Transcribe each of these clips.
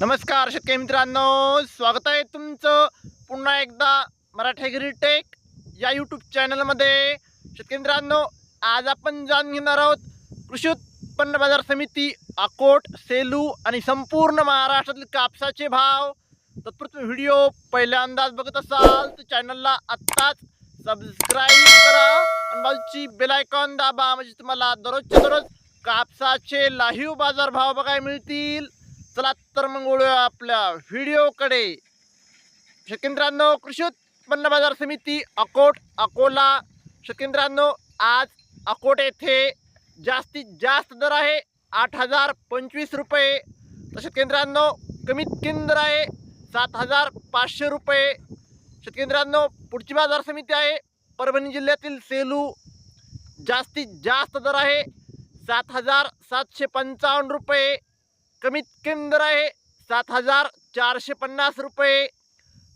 नमस्कार शेतकरी मित्रांनो. स्वागत आहे तुमचं पुन्हा एकदा मराठी टेक या यूट्यूब चॅनलमध्ये. शेतकरी मित्रांनो आज आपण जाणून घेणार आहोत कृषी उत्पन्न बाजार समिती अकोट सेलू आणि संपूर्ण महाराष्ट्रातील कापसाचे भाव. तत्पूर्वी व्हिडिओ पहिल्यांदाच बघत असाल तर चॅनलला आत्ताच सबस्क्राईब करा आणि बाजूची बेलायकॉन दाबा म्हणजे तुम्हाला दररोजच्या दररोज कापसाचे लाईव्ह बाजार भाव बघायला मिळतील. चला तर मग वळूया आपल्या व्हिडिओकडे शकेंद्रांनो कृषी उत्पन्न बाजार समिती अकोट अकोला. शेतकऱ्यांनो आज अकोट येथे जास्तीत जास्त दर आहे आठ हजार पंचवीस रुपये. तर शेतकेंद्रांनो कमीत कमी दर आहे सात हजार पाचशे रुपये. शेतकेंद्रांनो पुढची बाजार समिती आहे परभणी जिल्ह्यातील सेलू. जास्तीत जास्त दर आहे सात हजार सातशे पंचावन्न रुपये. कमीत कमी दर आहे सात हजार चारशे पन्नास रुपये.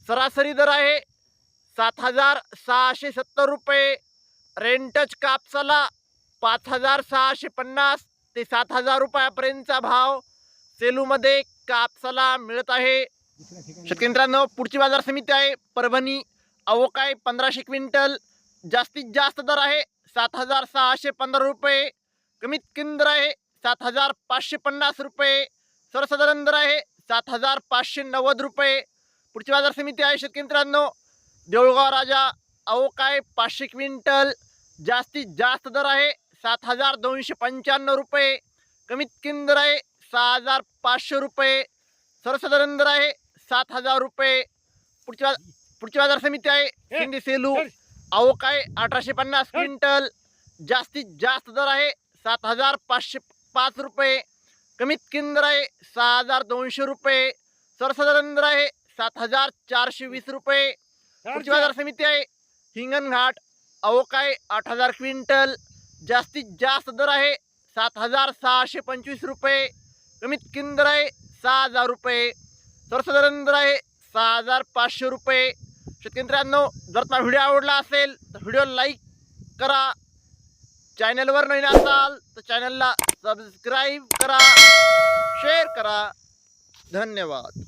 सरासरी दर आहे सात हजार सहाशे सत्तर रुपये. रेंटच कापसाला पाच हजार सहाशे पन्नास ते सात हजार रुपयापर्यंतचा भाव सेलूमध्ये कापसाला मिळत आहे. शेतकरी मित्रांनो पुढची बाजार समिती आहे. परभणी अवकाय पंधराशे क्विंटल. जास्तीत जास्त दर आहे सात हजार सहाशे पंधरा रुपये. कमीत कमी दर आहे सात हजार पाचशे पन्नास रुपये. सर्वसाधारण दर आहे सात हजार पाचशे नव्वद रुपये. पुढची बाजार समिती आहे शेतकरी मित्रांनो. देऊळगाव राजा अवकाय पाचशे क्विंटल? जास्तीत जास्त दर आहे सात हजार दोनशे पंच्याण्णव रुपये. कमीत कमी दर आहे सहा हजार पाचशे रुपये. सर्वसाधारण दर आहे सात हजार रुपये. पुढची पुढची बाजार समिती आहे शिंदे सेलू. अवकाय अठराशे पन्नास क्विंटल? जास्तीत जास्त दर आहे सात हजार पाचशे पाच रुपये. कमीत कमी दर आहे सहा हजार दोनशे रुपये. सर्वसाधारण दर आहे सात हजार चारशे वीस रुपये. पुढची बाजार समिती आहे हिंगणघाट अवकाय आठ हजार क्विंटल. जास्तीत जास्त दर आहे सात हजार सहाशे पंचवीस रुपये. कमीत कमी दर आहे सहा हजार रुपये. सर्वसाधारण दर आहे सहा हजार पाचशे रुपये. शेतकरी मित्रांनो जर तुम्हाला व्हिडिओ आवडला असेल तर व्हिडिओ लाईक करा. चॅनलवर नवीन असाल तर चॅनलला सबस्क्राईब करा शेअर करा. धन्यवाद.